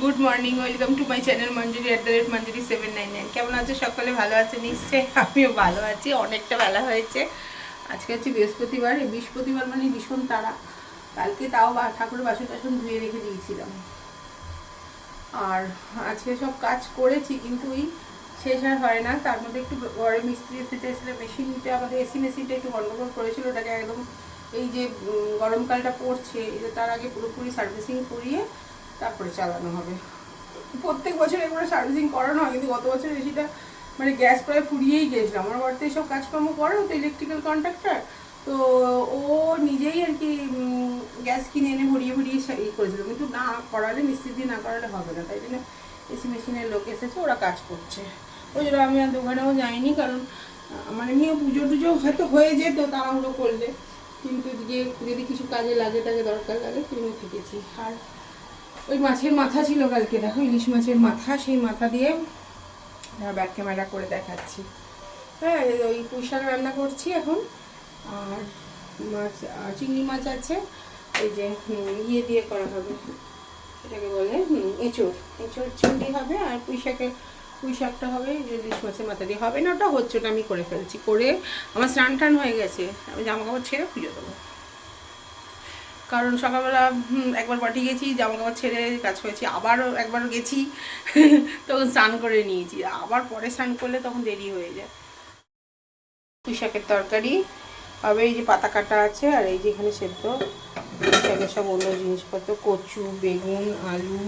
Good morning welcome to my channel Manjuri at the rate Manjuri seven nine nine কেমন আছে সকলে? ভালো আছে? নিশ্চয়ই আমিও ভালো আছি। অনেকটা বেলা হয়েছে। আজকে হচ্ছে বৃহস্পতিবার, এই বৃহস্পতিবার মানে ভীষণ তারা কালকে তাও বা ঠাকুরের বাসন টাসন ধুয়ে রেখে দিয়েছিলাম। আর আজকে সব কাজ করেছি, কিন্তু ওই শেষ আর হয় না। তার মধ্যে একটু ঘরে মিস্ত্রি এসেছে, এসে মেশিনটা আমাদের এসি মেশিনটা একটু গন্ডগোল করেছিল। ওটাকে একদম এই যে গরমকালটা পড়ছে এটা তার আগে পুরোপুরি সার্ভিসিং করিয়ে তারপরে চালানো হবে। প্রত্যেক বছর একবার সার্ভিসিং করানো হয় কিন্তু গত বছর এসিটা মানে গ্যাস প্রায় ফুরিয়েই গেছিল আমার বাড়িতে এইসব কাজকর্ম করে তো ইলেকট্রিক্যাল কন্ট্রাক্টর তো ও নিজেই আর কি গ্যাস কিনে এনে ভরিয়ে ভরিয়ে ই করেছিল। কিন্তু না করালে মিস্ত্রি দিয়ে না করালে হবে না। তাই জন্য এসি মেশিনের লোক এসেছে ওরা কাজ করছে। ওই জন্য আমি আর দোকানেও যাইনি কারণ আহ, মানে এমনিও পুজো টুজো হয়তো হয়ে যেত তাড়াহুড়ো করলে। কিন্তু গিয়ে যদি কিছু কাজে লাগে তাকে দরকার লাগে জন্য থেকেছি। আর ওই মাছের মাথা ছিল কালকে দেখো ইলিশ মাছের মাথা সেই মাথা দিয়ে ব্যাক ক্যামেরা করে দেখাচ্ছি। হ্যাঁ ওই পুঁই শাক রান্না করছি এখন। আর মাছ চিংড়ি মাছ আছে এই যে ইয়ে দিয়ে করা হবে। এটাকে বলে হুম, এঁচোড়। এঁচোড় চিংড়ি হবে আর পুঁই শাকের পুঁই শাকটা হবে ইলিশ মাছের মাথা দিয়ে। হবে না ওটা হচ্ছে ওটা আমি করে ফেলছি করে আমার স্নান টান হয়ে গেছে আমি জামা কাপড় ছেড়ে পুজো দেবো। কারণ সকালবেলা একবার পাটি গেছি, জামা কাপড় ছেড়ে কাজ করেছি, আবারও একবার গেছি, তখন স্নান করে নিয়েছি, আবার পরে স্নান করলে তখন দেরি হয়ে যায়। পুঁই শাকের তরকারি হবে এই যে পাতা কাটা আছে, আর এই যে এখানে সেদ্ধ, পুঁইশাকের সব অন্য জিনিসপত্র, কচু, বেগুন, আলু,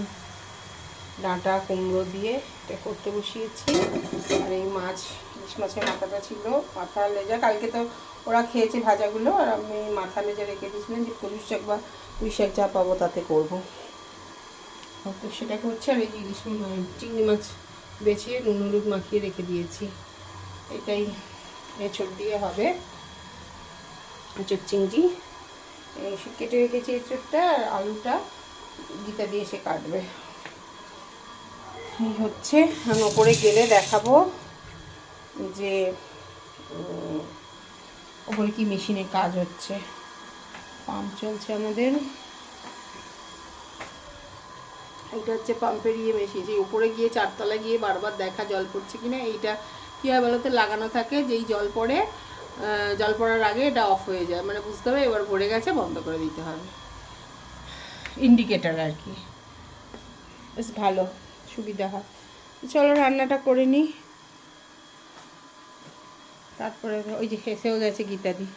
ডাঁটা, কুমড়ো দিয়ে এটা করতে বসিয়েছি। আর এই মাছ, ইলিশ মাছের মাথাটা ছিল মাথা লেজা, কালকে তো ওরা খেয়েছে ভাজাগুলো, আর আমি মাথা লেজা রেখে দিয়েছিলাম যে পুলিশ শাক বা পুঁই শাক যা পাবো তাতে করব। তো সেটাকে হচ্ছে আর এই ইলিশ চিংড়ি মাছ বেছে নুন, হলুদ মাখিয়ে রেখে দিয়েছি। এটাই এঁচড় দিয়ে হবে। এঁচড়, চিংড়ি কেটে রেখেছি এঁচড়টা, আর আলুটা গীতা দিয়ে সে কাটবে। এই হচ্ছে, আমি ওপরে গেলে দেখাবো যে ওপরে কি মেশিনে কাজ হচ্ছে? পাম্প চলছে আমাদের। এটা হচ্ছে পাম্পের ইয়ে মেশিন, যে উপরে গিয়ে চারতলা গিয়ে বারবার দেখা জল পড়ছে কিনা, এইটা কী হয় বলতে লাগানো থাকে, যেই জল পড়ে জল পড়ার আগে এটা অফ হয়ে যায়। মানে বুঝতে হবে, এবার ভরে গেছে, বন্ধ করে দিতে হবে। ইন্ডিকেটার আর কি। বেশ ভালো, সুবিধা হয়। চলো রান্নাটা করে নিই। তারপরে ওই যে হেসেও গেছে গীতাদি।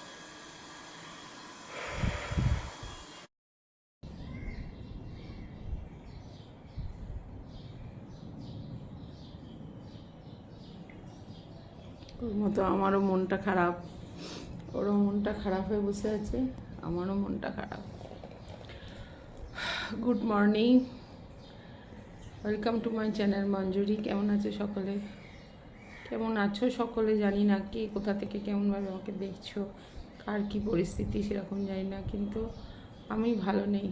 ওর মতো আমারও মনটা খারাপ। ওরও মনটা খারাপ হয়ে বসে আছে, আমারও মনটা খারাপ। Good morning welcome to my channel Manjuri কেমন আছে সকলে? কেমন আছো সকলে জানি না কি, কোথা থেকে কেমনভাবে আমাকে দেখছ, কার কী পরিস্থিতি সেরকম জানি না, কিন্তু আমি ভালো নেই।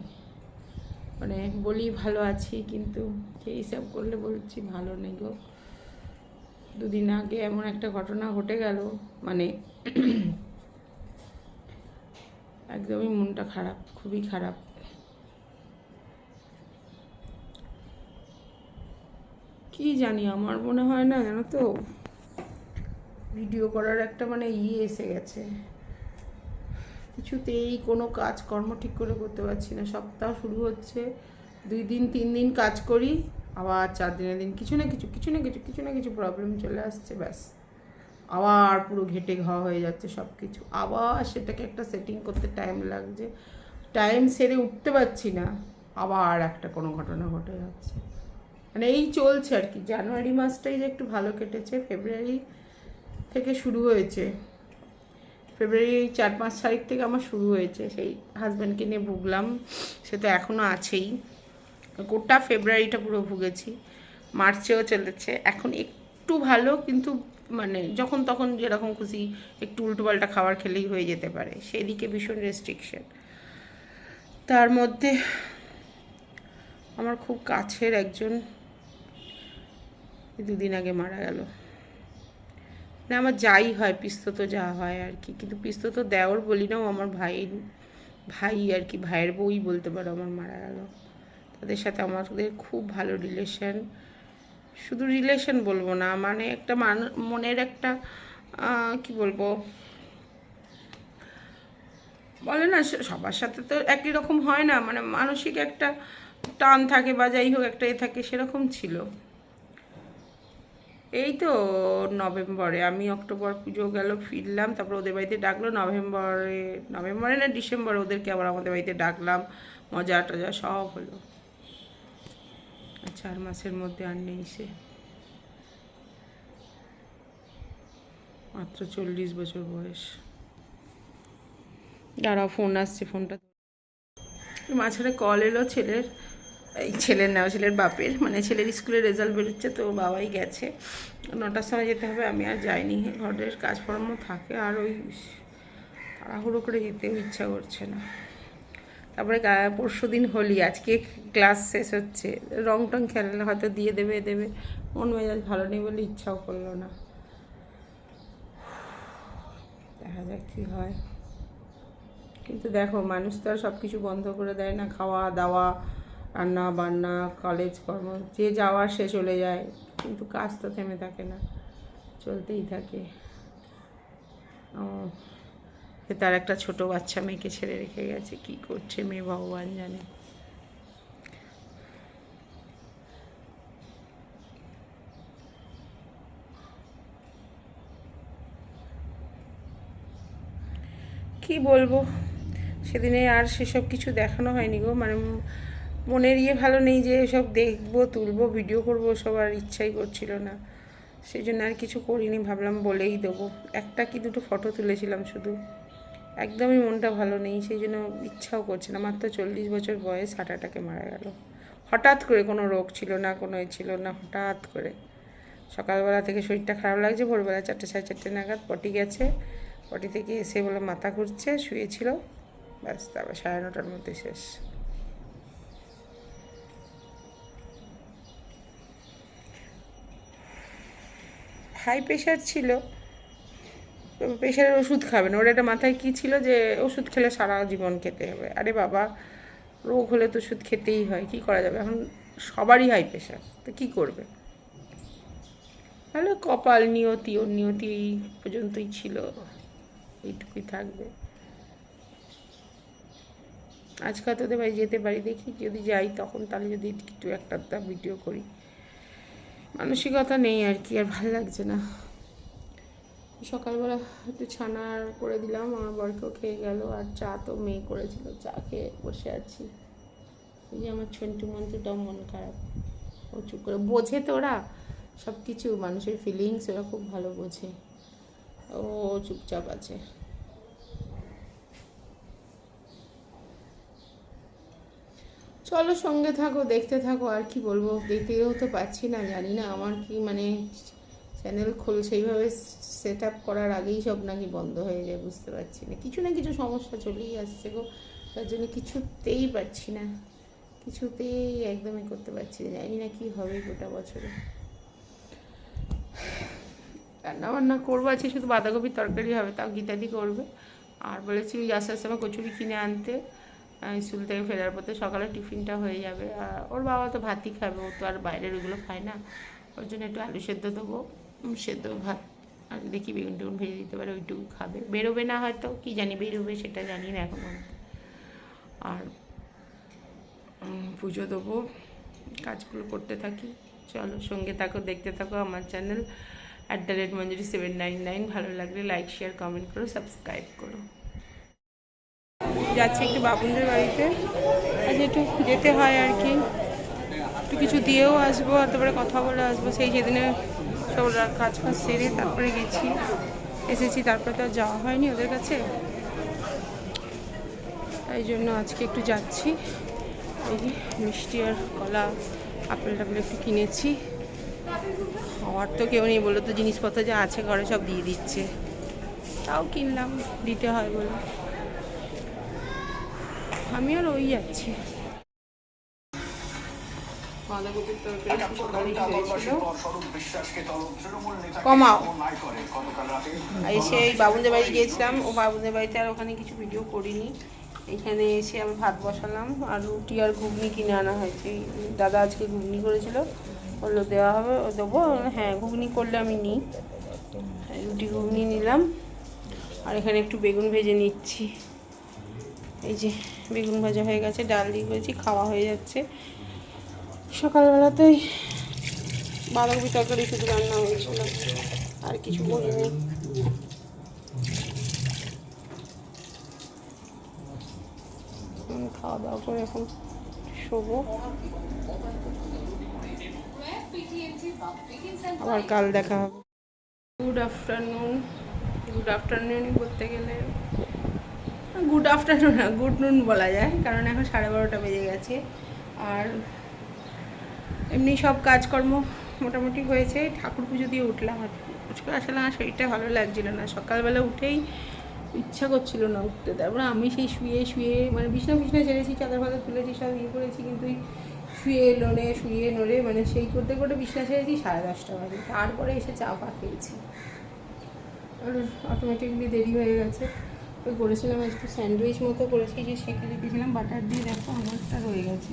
মানে বলি ভালো আছি, কিন্তু সেই হিসাব করলে বলছি ভালো নেই গো। দুদিন আগে এমন একটা ঘটনা ঘটে গেল মানে একদমই মনটা খারাপ, খুবই খারাপ। কি জানি, আমার মনে হয় না জানো তো ভিডিও করার একটা মানে ইয়ে এসে গেছে। কিছুতেই কোনো কাজ কর্ম ঠিক করে করতে পারছি না। সপ্তাহ শুরু হচ্ছে, দুই দিন, তিন দিন কাজ করি, আবার চার দিনের দিন কিছু না কিছু কিছু না কিছু কিছু না কিছু প্রবলেম চলে আসছে, ব্যাস। আবার পুরো ঘেটে ঘাওয়া হয়ে যাচ্ছে সব কিছু আবার সেটাকে একটা সেটিং করতে টাইম লাগছে। টাইম সেরে উঠতে পারছি না, আবার একটা কোনো ঘটনা ঘটে যাচ্ছে। মানে এই চলছে আর কি। জানুয়ারি মাসটাই যে একটু ভালো কেটেছে, ফেব্রুয়ারি থেকে শুরু হয়েছে। ফেব্রুয়ারি চার পাঁচ তারিখ থেকে আমার শুরু হয়েছে। সেই হাজব্যান্ডকে নিয়ে ভুগলাম। সে তো এখনও আছেই। গোটা ফেব্রুয়ারিটা পুরো ভুগেছি। মার্চেও চলেছে। এখন একটু ভালো, কিন্তু মানে যখন তখন যেরকম খুশি একটু উল্টোপাল্টা খাবার খেলেই হয়ে যেতে পারে। সেদিকে ভীষণ রেস্ট্রিকশন তার মধ্যে আমার খুব কাছের একজন, দুদিন আগে মারা গেল। না, আমার যাই হয় পিস্তত যা হয় আর কি। কিন্তু পিস্তত দেওর বলি না আমার ভাই ভাই আর কি, ভাইয়ের বউই বলতে পারো আমার মারা গেল। তাদের সাথে আমাদের খুব ভালো রিলেশন শুধু রিলেশন বলব না মানে একটা মান, মনের একটা কি বলব? বলে না সবার সাথে তো একই রকম হয় না মানে মানসিক একটা টান থাকে বা যাই হোক একটা এ থাকে, সেরকম ছিল। এই তো নভেম্বরে, আমি অক্টোবর পুজো গেল, ফিরলাম, তারপর ওদের বাড়িতে ডাকলো, নভেম্বরে নভেম্বরে না ডিসেম্বরে, ওদেরকে আবার আমাদের বাড়িতে ডাকলাম, মজা টজা সব হলো। চার মাসের মধ্যে আর নেই সে। মাত্র চল্লিশ বছর বয়স। দাঁড়াও, ফোন আসছে, ফোনটা মাঝখানে কল এলো ছেলের এই ছেলের না ছেলের বাপের মানে ছেলের স্কুলের রেজাল্ট বেরোচ্ছে তো বাবাই গেছে। নটার সময় যেতে হবে, আমি আর যাইনি। ঘরের কাজকর্ম থাকে আর ওই তাড়াহুড়ো করে যেতেও ইচ্ছা করছে না। তারপরে পরশু দিন হোলি, আজকে ক্লাস শেষ হচ্ছে। রং টং খেললে হয়তো দিয়ে দেবে দেবে। মন মেজাজ ভালো নেই বলে ইচ্ছাও করল না। দেখা যাক কী হয়। কিন্তু দেখো, মানুষ তো আর সব কিছু বন্ধ করে দেয় না। খাওয়া দাওয়া রান্না বান্না কলেজ কর্ম, যে যাওয়ার সে চলে যায়। কিন্তু কাজ তো থেমে থাকে না, চলতেই থাকে। তার একটা ছোট বাচ্চা মেয়েকে ছেড়ে রেখে গেছে। কি করছে মেয়ে ভগবান জানে। কি বলব? সেদিনে আর সেসব কিছু দেখানো হয়নি গো। মানে মনের ইয়ে ভালো নেই যে সব দেখব, তুলবো ভিডিও করব, সব আর ইচ্ছাই করছিল না। সেই জন্য আর কিছু করিনি, ভাবলাম বলেই দেবো। একটা কি দুটো ফটো তুলেছিলাম শুধু। একদমই মনটা ভালো নেই সেই জন্য ইচ্ছাও করছে না। মাত্র চল্লিশ বছর বয়স হার্ট অ্যাটাকে মারা গেল। হঠাৎ করে কোনো রোগ ছিল না, কোনো ছিল না, হঠাৎ করে। সকালবেলা থেকে শরীরটা খারাপ লাগছে, ভোরবেলা চারটে সাড়ে চারটে নাগাদ পটি গেছে। পটি থেকে এসে বলে মাথা ঘুরছে, শুয়েছিল। ব্যাস, তারপর সাড়ে নটার মধ্যে শেষ। হাই প্রেশার ছিল, প্রেশারের ওষুধ খাবেন ওর একটা মাথায় কী ছিল যে, ওষুধ খেলে সারা জীবন খেতে হবে। আরে বাবা, রোগ হলে তো ওষুধ খেতেই হয়, কি করা যাবে? এখন সবারই হাই প্রেশার, তো কী করবে? তাহলে কপাল নিয়তি, ওর নিয়তি পর্যন্তই ছিল। এইটুকুই থাকবে। আজকাল তোদের বাড়ি যেতে পারি দেখি, যদি যাই তখন তাহলে যদি একটু একটা ভিডিও করি। মানসিকতা নেই আর কি, আর ভালো লাগছে না। সকালবেলা একটু ছানা করে দিলাম, আমার বরকেও খেয়ে গেল, আর চা তো মেয়ে করেছিল, চা খেয়ে বসে আছি। এই যে আমার ছন্টু মন্টুটাও মন খারাপ। ও চুপ করে, বোঝে তো ওরা সব কিছু মানুষের ফিলিংস ওরা খুব ভালো বোঝে। ও চুপচাপ আছে। চলো সঙ্গে থাকো, দেখতে থাকো, আর কি বলব? দেখতেও তো পাচ্ছি না, জানি না আমার কি মানে চ্যানেল খোল সেইভাবে সেট আপ করার আগেই সব নাকি বন্ধ হয়ে যায়, বুঝতে পারছি না। কিছু না কিছু সমস্যা চলেই আসছে গো, তার জন্য কিছুতেই পারছি না। কিছুতেই একদমই করতে পারছি না, জানি না কি হবে গোটা বছরে। রান্না বান্না করব আছে শুধু বাঁধাকপির তরকারি হবে, তাও গীতাদি করবে। আর বলেছি ওই আসার সময় কচুরি কিনে আনতে। স্কুল থেকে ফেরার পথে সকালে টিফিনটা হয়ে যাবে। আর ওর বাবা তো ভাতই খাবে, ও তো আর বাইরের ওগুলো খায় না। ওর জন্য একটু আলু সেদ্ধ দেবো সেদ্ধ ভাত, আর দেখি বেগুন টেগুন ভেজে দিতে পারে, ওইটুকু খাবে। বেরোবে না হয়তো, কি জানি বেরোবে সেটা জানি না এখন আর পুজো দেবো, কাজগুলো করতে থাকি। চলো, সঙ্গে থাকো, দেখতে থাকো আমার channel at the rate Manjuri seven nine nine ভালো লাগলে লাইক শেয়ার কমেন্ট করো সাবস্ক্রাইব করো। যাচ্ছি একটু বাবুনদের বাড়িতে। আজ একটু যেতে হয় আর কি। একটু কিছু দিয়েও আসব আর তারপরে কথা বলে আসব। সেই সেদিনে সব কাজ ফাজ সেরে তারপরে গেছি। এসেছি, তারপরে তো আর যাওয়া হয়নি ওদের কাছে। তাই জন্য আজকে একটু যাচ্ছি। এই মিষ্টি আর কলা, আপেল টাপেল একটু কিনেছি। আমার তো কেউ নেই বলে তো জিনিসপত্র যা আছে ঘরে সব দিয়ে দিচ্ছে। তাও কিনলাম, দিতে হয় বলে। আমি আর ওই যাচ্ছি কমাও। আর সেই বাবুনদের বাড়ি গিয়েছিলাম। ও বাবুনদের বাড়িতে আর ওখানে কিছু ভিডিও করিনি। এসে আমি ভাত বসালাম। আর রুটি আর ঘুগনি কিনে আনা হয়েছে। দাদা আজকে ঘুগনি করেছিল। বলল দেওয়া হবে। ও দেবো। হ্যাঁ ঘুগনি করলে আমি নিই। রুটি, ঘুগনি নিলাম। আর এখানে একটু বেগুন ভেজে নিচ্ছি। এই যে বেগুন ভাজা হয়ে গেছে, ডাল দিয়ে করেছি, খাওয়া হয়ে যাচ্ছে। সকালবেলাতেই বাঁধাকপি তরকারি শুধু রান্না হয়েছিল, আর কিছু করিনি। খাওয়া দাওয়া করে এখন শোবো। আবার কাল দেখা হবে। গুড আফটারনুন গুড আফটারনুনই বলতে গেলে গুড আফটারনুন না গুড নুন বলা যায়, কারণ এখন সাড়ে বারোটা বেজে গেছে। আর এমনি সব কাজকর্ম মোটামুটি হয়েছে। ঠাকুর পুজো দিয়ে উঠলাম, আর আসলে আমার শরীরটা ভালো লাগছিল না। সকালবেলা উঠেই ইচ্ছা করছিল না উঠতে। তারপরে আমি সেই শুয়ে শুয়ে মানে বিছনা বিছনা ছেড়েছি, চাদর ফাদর তুলেছি, সব ইয়ে করেছি, কিন্তু শুয়ে নড়ে শুয়ে নড়ে মানে সেই করতে করতে বিছনা ছেড়েছি সাড়ে দশটা বাজে। তারপরে এসে চা ফা খেয়েছি। অটোমেটিকলি দেরি হয়ে গেছে। ওই করেছিলাম একটু স্যান্ডউইচ মতো করেছি যে সেঁকে রেখেছিলাম বাটার দিয়ে দেখো আমারটা রয়ে গেছে।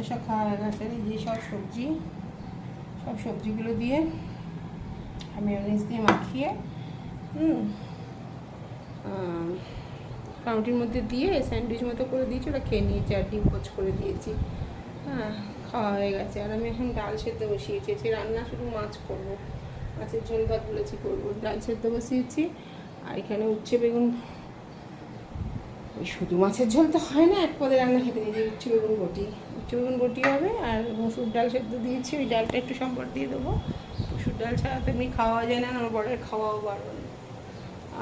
এসব খাওয়া হয়ে গেছে। যে সব সবজি সব সবজিগুলো দিয়ে আমি মেয়োনিজ দিয়ে মাখিয়ে হুম আম, মধ্যে দিয়ে স্যান্ডউইচ মতো করে দিয়েছি ওটা খেয়ে নিয়েছি আর ডিম পোচ করে দিয়েছি। হ্যাঁ খাওয়া হয়ে গেছে। আর আমি এখন ডাল সেদ্ধ বসিয়েছি। রান্না শুধু মাছ করব মাছের ঝোল ভাত বলেছি করব। ডাল সেদ্ধ বসিয়েছি। আর এখানে উচ্ছে বেগুন ওই শুধু মাছের ঝোল তো হয় না, এক পদে রান্না খেতে দিয়েছি উচ্ছে বেগুন বটি। উচ্ছে বেগুন বটি হবে আর মসুর ডাল সেদ্ধ দিয়েছি, ওই ডালটা একটু সম্পর দিয়ে দেবো। মসুর ডাল ছাড়া তো এমনি খাওয়া যায় না, আমার বড়ের খাওয়াও বারণ।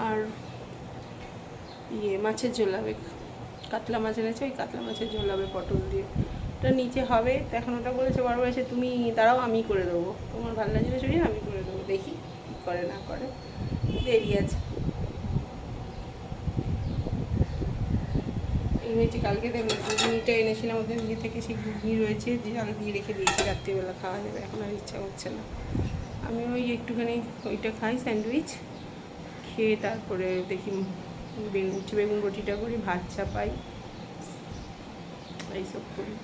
আর ইয়ে মাছের ঝোল হবে। কাতলা মাছ এনেছে ওই কাতলা মাছের ঝোল হবে পটল দিয়ে। ওটা নিচে হবে, তো এখন ওটা বলেছে বড় এসে, তুমি দাঁড়াও, আমি করে দেবো। তোমার ভালো লাগছে আমি করে দেবো, দেখি কী করে, না করে। দেরি আছে। হয়েছে কালকে ঘুগনিটা এনেছিলাম, ওদের ইয়ে থেকে সেই ঘুগনি রয়েছে যে আমি দিয়ে রেখে দিয়েছি, রাত্রিবেলা খাওয়া যাবে, এখন আর ইচ্ছা হচ্ছে না। আমি ওই একটুখানি ওইটা খাই, স্যান্ডউইচ, খেয়ে তারপরে দেখি বেগুন বেগুন রুটিটা করি, ভাত চাপাই এইসব করি।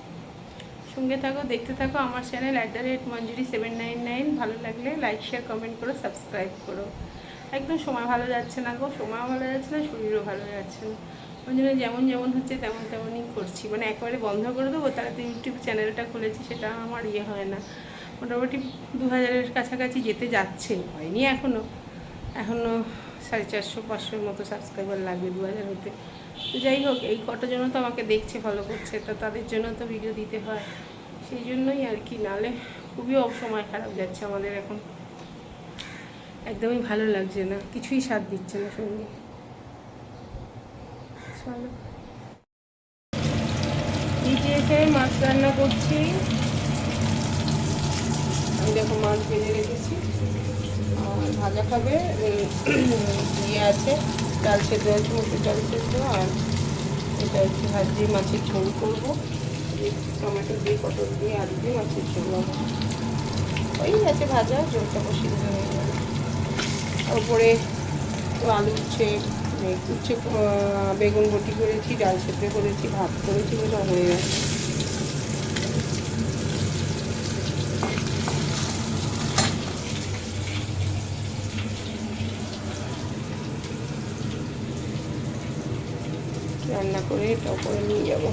সঙ্গে থাকো, দেখতে থাকো আমার channel at the rate Manjuri seven nine nine ভালো লাগলে লাইক শেয়ার কমেন্ট করো সাবস্ক্রাইব করো। একদম সময় ভালো যাচ্ছে না গো, সময়ও ভালো যাচ্ছে না, শরীরও ভালো যাচ্ছে না। ওই জন্য যেমন যেমন হচ্ছে তেমন তেমনই করছি। মানে একেবারে বন্ধ করে দেবো, তারা তো ইউটিউব চ্যানেলটা খুলেছি, সেটা আমার ইয়ে হয় না। মোটামুটি দু হাজারের কাছাকাছি যেতে যাচ্ছে, হয়নি এখনও এখনও সাড়ে চারশো, পাঁচশোর মতো সাবস্ক্রাইবার লাগবে দু হাজার হতে। তো যাই হোক, এই কটার জন্য তো আমাকে দেখছে ফলো করছে, তো তাদের জন্য তো ভিডিও দিতে হয়। সেই জন্যই আর কি, নালে খুবই অসময় খারাপ যাচ্ছে আমাদের এখন। একদমই ভালো লাগছে না, কিছুই স্বাদ দিচ্ছে না সঙ্গে। মাছ রান্না করছি। আমি দেখো মাছ ভেজে রেখেছি। আর ভাজা খাবে ইয়ে আছে, ডাল সেদ্ধ আছে, মুসুর ডাল সেদ্ধ, আর এটা হচ্ছে ভাজি মাছের ঝোল করব। টমেটো দিয়ে, পটল দিয়ে, আলু দিয়ে মাছের ঝোল ওই আছে ভাজা, ঝোলটা বসিয়ে হয়ে উপরে তো আলু উচ্ছে উচ্ছে বেগুন বটি করেছি, ডাল সেদ্ধ করেছি, ভাত করেছি ওটা হয়ে গেছে। রান্না করে এটা করে নিয়ে যাব।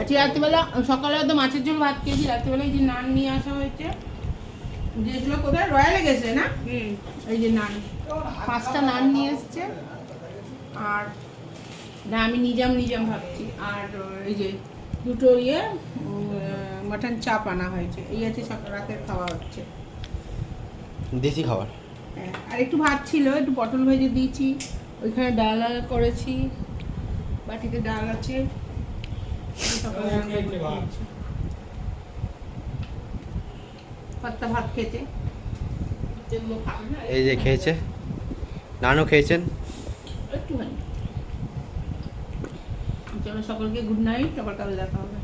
আজকে রাত্রিবেলা সকালে তো মাছের ঝোল ভাত খেয়েছি রাত্রিবেলা এই যে নান নিয়ে আসা হয়েছে। যেগুলো কোথায়? রয়্যালে গেছে না? এই যে নান। পাঁচটা নান নিয়ে এসছে। আর না আমি নিজাম নিজাম ভাবছি। আর এই যে দুটো ইয়ে মাটন চাপ আনা হয়েছে। এই আছে সকাল রাতের খাওয়া হচ্ছে। দেশি খাবার। হ্যাঁ, আর একটু ভাত ছিল একটু পটল ভেজে দিয়েছি। ওইখানে ডাল আর করেছি। বাটিতে ডাল আছে এই সকালে রান্না করে খেয়েছি। পাত্তা ভাত খেতে এই যে খেয়েছে। নানও খেয়েছেন? একটুখানি। সকলকে গুড নাইট আবার কাল দেখা হবে।